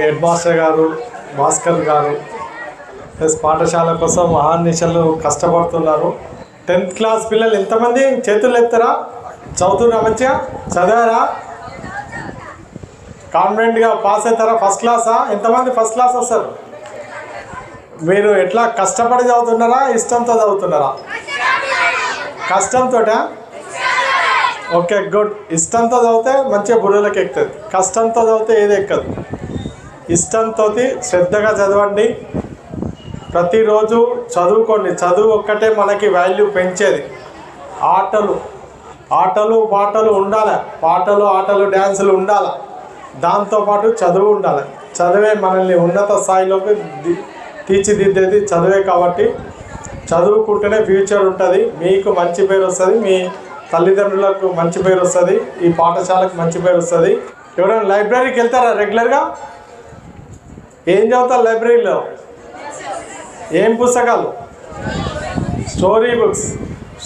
Head master గారు భాస్కర్ గారు plus పాఠశాల కోసం మహానిశలు కష్టపడుతున్నారు. టెన్త్ క్లాస్ పిల్లలు ఎంతమంది చేతులు ఎత్తారా? చదువుతున్నా మంచిగా? చదివారా? కాన్ఫిడెంట్గా పాస్ అవుతారా? ఫస్ట్ క్లాసా? ఎంతమంది ఫస్ట్ క్లాస్ వస్తారు? మీరు ఎట్లా కష్టపడి చదువుతున్నారా? ఇష్టంతో చదువుతున్నారా? కష్టంతో ఓకే గుడ్. ఇష్టంతో చదివితే మంచిగా బుర్రలోకి ఎక్కుతుంది. కష్టంతో చదివితే ఏది ఎక్కదు. ఇష్టంతో శ్రద్ధగా చదవండి. ప్రతిరోజు చదువుకోండి. చదువు ఒక్కటే మనకి వాల్యూ పెంచేది. ఆటలు. ఆటలు పాటలు ఉండాలి. పాటలు ఆటలు డ్యాన్సులు ఉండాలి. దాంతోపాటు చదువు ఉండాలి. చదివే మనల్ని ఉన్నత స్థాయిలోకి తీర్చిదిద్దేది చదివే కాబట్టి చదువుకుంటేనే ఫ్యూచర్ ఉంటుంది. మీకు మంచి పేరు వస్తుంది. మీ తల్లిదండ్రులకు మంచి పేరు వస్తుంది. ఈ పాఠశాలకు మంచి పేరు వస్తుంది. ఎవరైనా లైబ్రరీకి వెళ్తారా రెగ్యులర్గా ఏం చదువుతారు లైబ్రరీలో? ఏం పుస్తకాలు? Story books.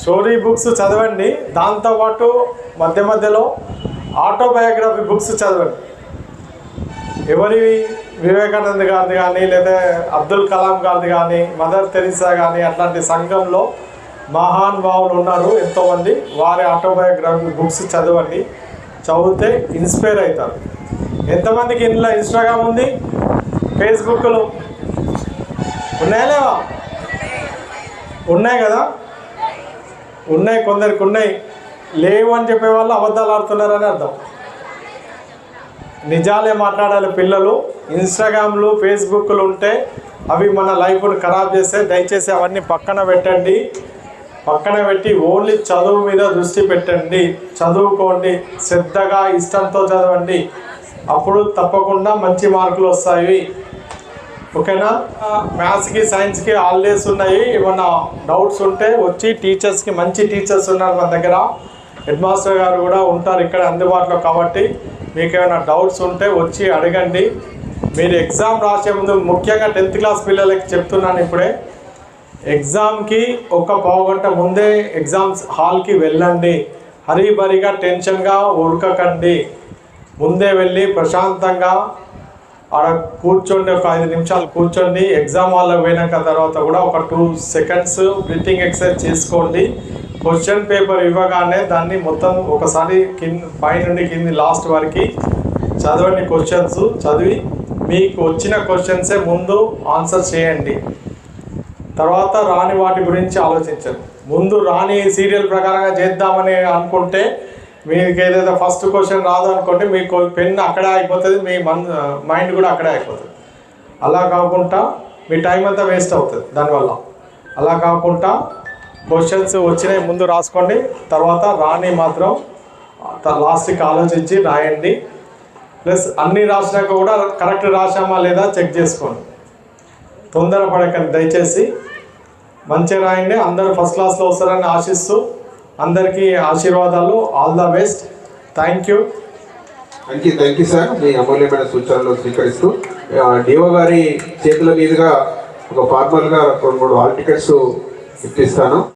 స్టోరీ బుక్స్ చదవండి. దాంతోపాటు మధ్య మధ్యలో ఆటోబయోగ్రఫీ బుక్స్ చదవండి. ఎవరి వివేకానంద్ గారిది కానీ లేదా అబ్దుల్ కలాం గారిది కానీ మదర్ తెరిసా కానీ అట్లాంటి సంఘంలో మహాన్ భావులు ఉన్నారు ఎంతోమంది. వారి ఆటోబయోగ్రఫీ బుక్స్ చదవండి. చదివితే ఇన్స్పైర్ అవుతారు. ఎంతమందికి ఇంట్లో ఇన్స్టాగ్రామ్ ఉంది? ఫేస్బుక్లు ఉన్నాయా లేవా? ఉన్నాయి కదా? ఉన్నాయి కొందరికి ఉన్నాయి. లేవు అని చెప్పే వాళ్ళు అబద్ధాలు ఆడుతున్నారని అర్థం. నిజాలే మాట్లాడాలి పిల్లలు. ఇన్స్టాగ్రామ్లు ఫేస్బుక్లు ఉంటే అవి మన లైఫ్ను ఖరాబ్ చేస్తే దయచేసి అవన్నీ పక్కన పెట్టండి. పక్కన పెట్టి ఓన్లీ చదువు మీద దృష్టి పెట్టండి. చదువుకోండి. శ్రద్ధగా ఇష్టంతో చదవండి. అప్పుడు తప్పకుండా మంచి మార్కులు వస్తాయి. ఓకేనా? మ్యాథ్స్కి సైన్స్కి హాలిడేస్ ఉన్నాయి. ఏమన్నా డౌట్స్ ఉంటే వచ్చి టీచర్స్కి మంచి టీచర్స్ ఉన్నారు మన దగ్గర. హెడ్ మాస్టర్ గారు కూడా ఉంటారు ఇక్కడ అందుబాటులో కాబట్టి మీకు ఏమైనా డౌట్స్ ఉంటే వచ్చి అడగండి. మీరు ఎగ్జామ్ రాసే ముందు ముఖ్యంగా టెన్త్ క్లాస్ పిల్లలకి చెప్తున్నాను ఇప్పుడే. ఎగ్జామ్కి ఒక పావుగంట ముందే ఎగ్జామ్స్ హాల్కి వెళ్ళండి. హరీబరిగా టెన్షన్గా ఉడకకండి ముందే వెళ్ళి ప్రశాంతంగా ఆడ కూర్చోండి ఒక ఐదు నిమిషాలు కూర్చోండి ఎగ్జామ్ హాల్లోకి పోయినాక తర్వాత కూడా ఒక టూ సెకండ్స్ బ్రీతింగ్ ఎక్సర్సైజ్ చేసుకోండి. క్వశ్చన్ పేపర్ ఇవ్వగానే దాన్ని మొత్తం ఒకసారి కింద పై నుండి కింది లాస్ట్ వరకు చదవండి క్వశ్చన్స్. చదివి మీకు వచ్చిన క్వశ్చన్సే ముందు ఆన్సర్ చేయండి. తర్వాత రాని వాటి గురించి ఆలోచించండి. ముందు రాని సీరియల్ ప్రకారంగా చేద్దామని అనుకుంటే మీకు ఏదైతే ఫస్ట్ క్వశ్చన్ రాదు అనుకోండి మీకు పెన్ అక్కడే అయిపోతుంది మీ మన్ మైండ్ కూడా అక్కడే అయిపోతుంది. అలా కాకుండా మీ టైం అంతా వేస్ట్ అవుతుంది దానివల్ల. అలా కాకుండా క్వశ్చన్స్ వచ్చినాయి ముందు రాసుకోండి తర్వాత రాని మాత్రం లాస్ట్కి ఆలోచించి రాయండి. ప్లస్ అన్నీ రాసినాక కూడా కరెక్ట్ రాసామా లేదా చెక్ చేసుకోండి. తొందరపడకండి దయచేసి. మంచిగా రాయండి అందరూ ఫస్ట్ క్లాస్లో వస్తారని ఆశిస్తూ అందరికీ ఆశీర్వాదాలు. All the best thank you thank you thank you sir మీ అమూల్యమైన సూచనలు స్వీకరిస్తూ ఆ, డిఓ గారి చేతుల మీదుగా ఒక ఫార్మల్గా రెండు మూడు హాల్ టికెట్స్ ఇప్పిస్తాను.